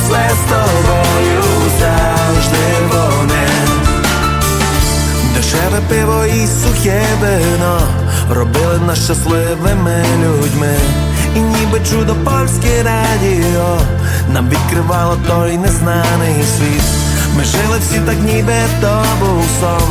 числе з тобою завжди вони. Дешеве пиво і сухе вино робили нас щасливими людьми. І ніби чудо польське радіо нам відкривало той незнаний світ. Ми жили всі так, ніби то був сон,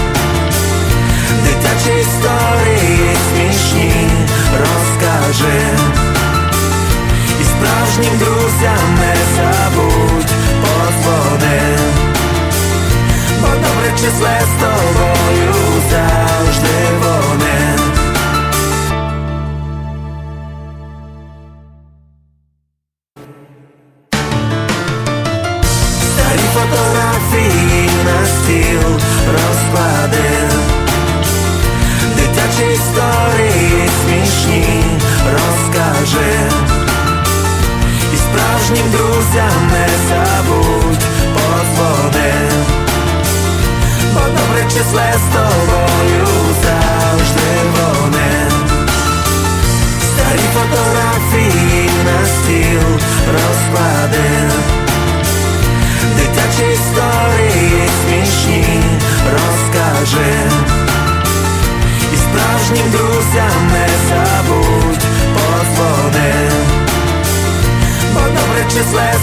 на стіл розкладив Дитячі історії смішні розкажи І справжнім друзям не забудь подводи, Бо добре числе з друзям не забудь позвони, Бо добре числе